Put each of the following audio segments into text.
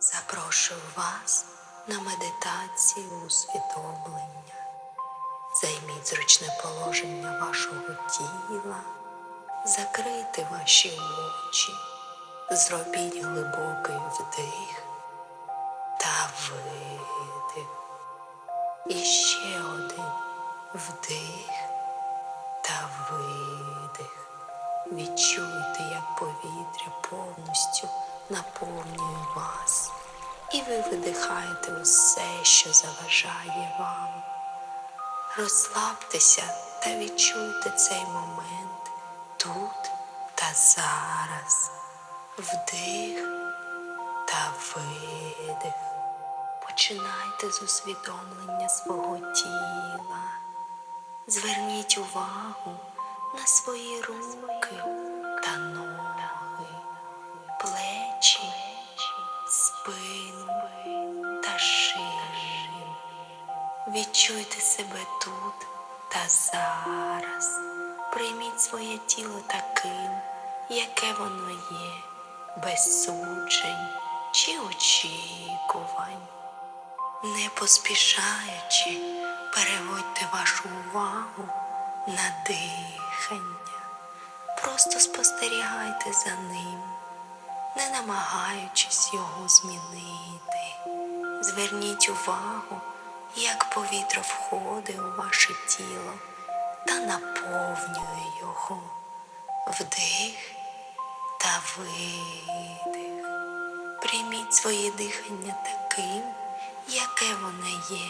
Запрошую вас на медитацію усвідомлення. Займіть зручне положення вашого тіла, закрийте ваші очі, зробіть глибокий вдих та видих. І ще один вдих та видих. Відчуйте, як повітря повністю наповнює вас, і ви видихаєте усе, що заважає вам. Розслабтеся та відчуйте цей момент тут та зараз. Вдих та видих. Починайте з усвідомлення свого тіла. Зверніть увагу на свої руки Відчуйте себе тут та зараз. Прийміть своє тіло таким, яке воно є, без суджень чи очікувань. Не поспішаючи, переводьте вашу увагу на дихання. Просто спостерігайте за ним, не намагаючись його змінити. Зверніть увагу, як повітря входить у ваше тіло та наповнює його. Вдих та видих. Прийміть своє дихання таким, яке воно є,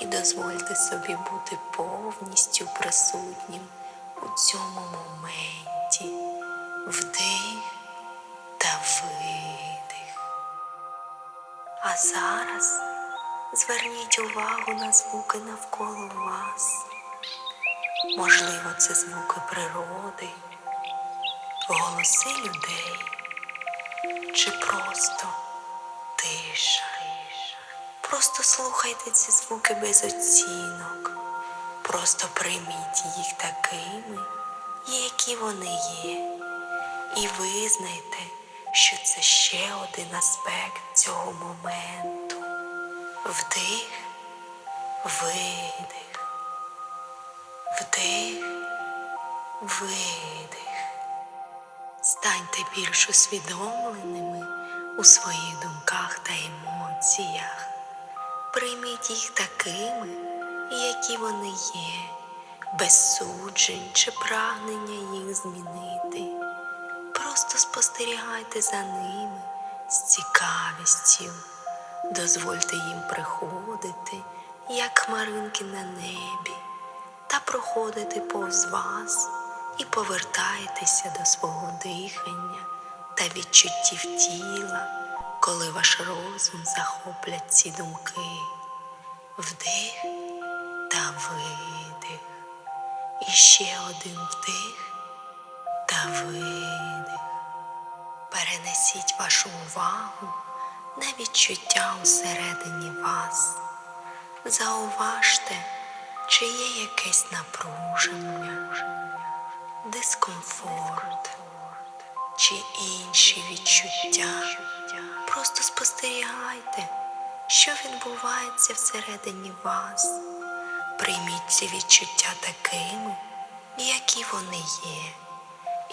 і дозвольте собі бути повністю присутнім у цьому моменті. Вдих та видих. А зараз зверніть увагу на звуки навколо вас. Можливо, це звуки природи, голоси людей чи просто тиша. Просто слухайте ці звуки без оцінок. Просто прийміть їх такими, які вони є. І визнайте, що це ще один аспект цього моменту. Вдих, видих, вдих, видих. Станьте більш усвідомленими у своїх думках та емоціях. Прийміть їх такими, які вони є, без суджень чи прагнення їх змінити. Просто спостерігайте за ними з цікавістю, дозвольте їм приходити, як хмаринки на небі, та проходити повз вас і повертайтеся до свого дихання та відчуттів тіла, коли ваш розум захоплять ці думки. Вдих та видих. І ще один вдих та видих. Перенесіть вашу увагу на відчуття усередині вас. Зауважте, чи є якесь напруження, дискомфорт чи інші відчуття. Просто спостерігайте, що відбувається всередині вас. Прийміть ці відчуття такими, які вони є,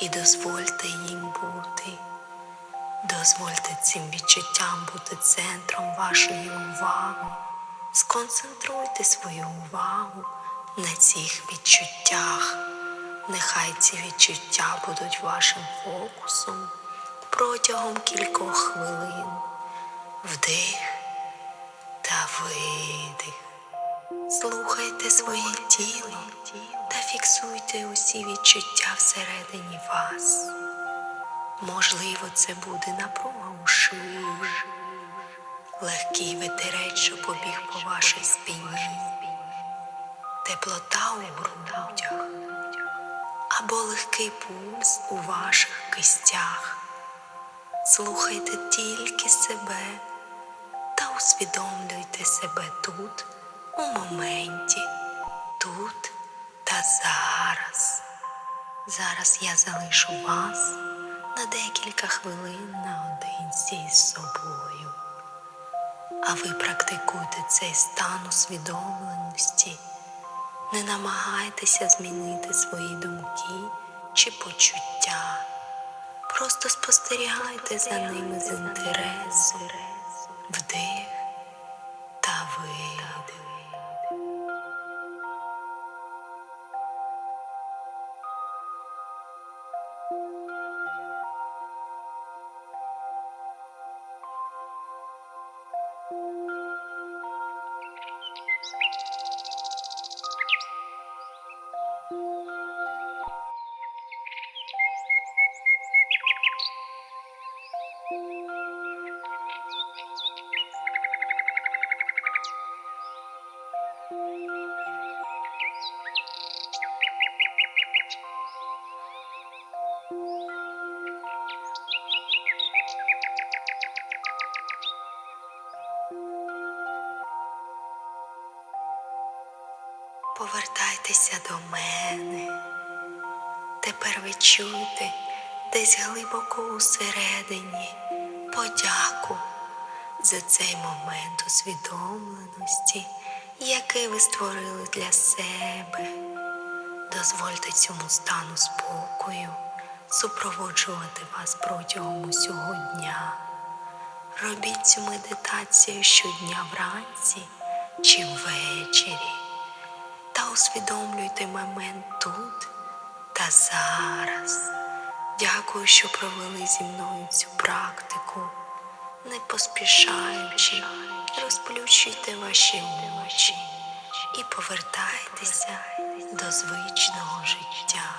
і дозвольте їм бути. Дозвольте цим відчуттям бути центром вашої уваги. Сконцентруйте свою увагу на цих відчуттях. Нехай ці відчуття будуть вашим фокусом протягом кількох хвилин. Вдих та видих. Слухайте своє тіло та фіксуйте усі відчуття всередині вас. Можливо, це буде напруга у шиї, легкий ветерець, що побіг по вашій спині, теплота у грудях або легкий пульс у ваших кистях. Слухайте тільки себе та усвідомлюйте себе тут, у моменті, тут та зараз. Зараз я залишу вас на декілька хвилин наодинці із собою. а ви практикуйте цей стан усвідомленості. Не намагайтеся змінити свої думки чи почуття. Просто спостерігайте за ними з інтересом, вдих та видих. Повертайтеся до мене. Тепер відчуйте десь глибоко усередині подяку за цей момент усвідомленості, який ви створили для себе. Дозвольте цьому стану спокою супроводжувати вас протягом усього дня. Робіть цю медитацію щодня вранці чи ввечері та усвідомлюйте момент тут та зараз. Дякую, що провели зі мною цю практику. Не поспішаючи, розплющуйте ваші очі і повертайтеся до звичного життя.